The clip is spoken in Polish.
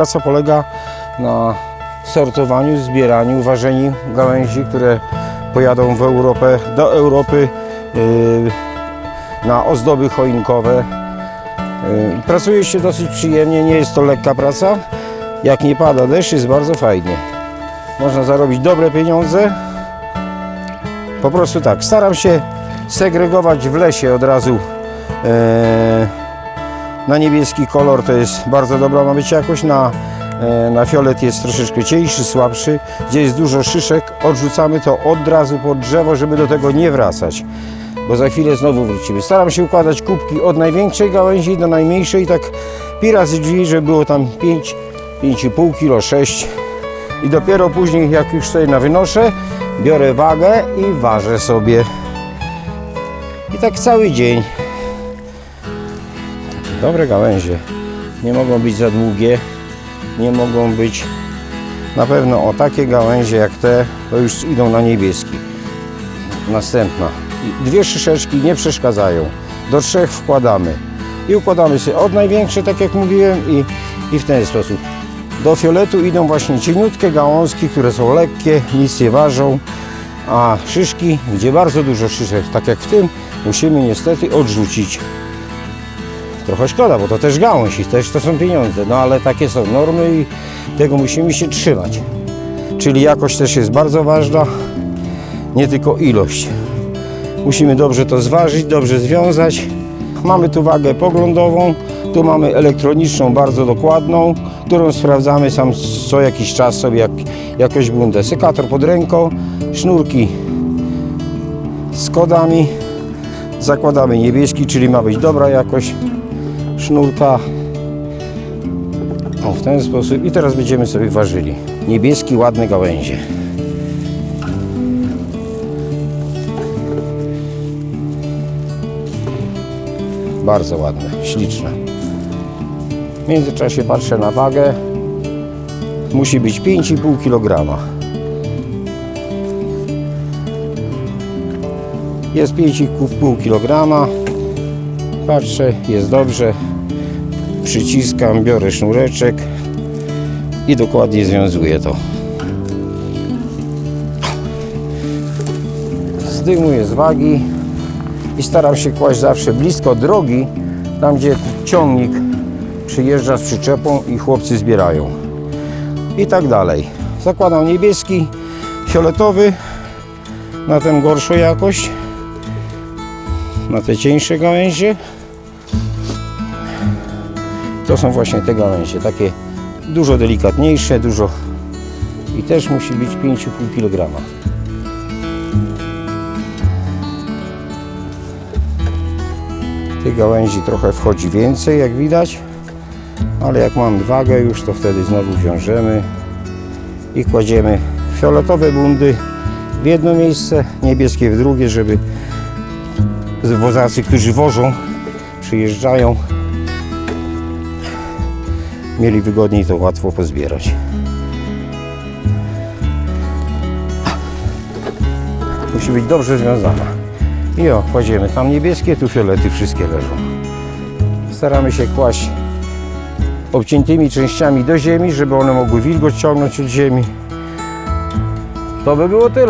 Praca polega na sortowaniu, zbieraniu, ważeniu gałęzi, które pojadą w Europę, do Europy yy, na ozdoby choinkowe. Yy, Pracuje się dosyć przyjemnie, nie jest to lekka praca. Jak nie pada deszcz, jest bardzo fajnie. Można zarobić dobre pieniądze. Po prostu tak, staram się segregować w lesie od razu yy, na niebieski kolor to jest bardzo dobra ma być jakość, na, e, na fiolet jest troszeczkę cieńszy, słabszy. Gdzie jest dużo szyszek, odrzucamy to od razu pod drzewo, żeby do tego nie wracać, bo za chwilę znowu wrócimy. Staram się układać kubki od największej gałęzi do najmniejszej, tak pi razy drzwi, żeby było tam 5, 5,5 kg, 6 i dopiero później, jak już sobie na wynoszę, biorę wagę i ważę sobie. I tak cały dzień. Dobre gałęzie. Nie mogą być za długie. Nie mogą być na pewno o takie gałęzie jak te, to już idą na niebieski. Następna. Dwie szyszeczki nie przeszkadzają. Do trzech wkładamy. I układamy sobie od największej, tak jak mówiłem, i, i w ten sposób. Do fioletu idą właśnie cieniutkie gałązki, które są lekkie, nic nie ważą. A szyszki, gdzie bardzo dużo szyszek, tak jak w tym, musimy niestety odrzucić. Trochę szkoda, bo to też gałąź i też to są pieniądze, no ale takie są normy i tego musimy się trzymać. Czyli jakość też jest bardzo ważna, nie tylko ilość. Musimy dobrze to zważyć, dobrze związać. Mamy tu wagę poglądową, tu mamy elektroniczną, bardzo dokładną, którą sprawdzamy sam co jakiś czas sobie jak, jakoś bundę. Sekator pod ręką, sznurki z kodami, zakładamy niebieski, czyli ma być dobra jakość sznurka. O, w ten sposób. I teraz będziemy sobie ważyli. Niebieski, ładne gałęzie. Bardzo ładne, śliczne. W międzyczasie patrzę na wagę. Musi być 5,5 kg. Jest 5,5 kg. Patrzę, jest dobrze. Przyciskam, biorę sznureczek i dokładnie związuję to. Zdejmuję z wagi i staram się kłaść zawsze blisko drogi, tam gdzie ciągnik przyjeżdża z przyczepą i chłopcy zbierają. I tak dalej. Zakładam niebieski, fioletowy na tę gorszą jakość, na te cieńsze gałęzie. To są właśnie te gałęzie, takie dużo delikatniejsze, dużo i też musi być 5,5 kg. Tych gałęzi trochę wchodzi więcej, jak widać, ale jak mamy wagę już, to wtedy znowu wiążemy i kładziemy fioletowe bundy w jedno miejsce, niebieskie w drugie, żeby wozacy, którzy wożą, przyjeżdżają, mieli wygodniej to łatwo pozbierać. Musi być dobrze związana. I o, kładziemy tam niebieskie, tu fiolety wszystkie leżą. Staramy się kłaść obciętymi częściami do ziemi, żeby one mogły wilgoć ciągnąć od ziemi. To by było tyle.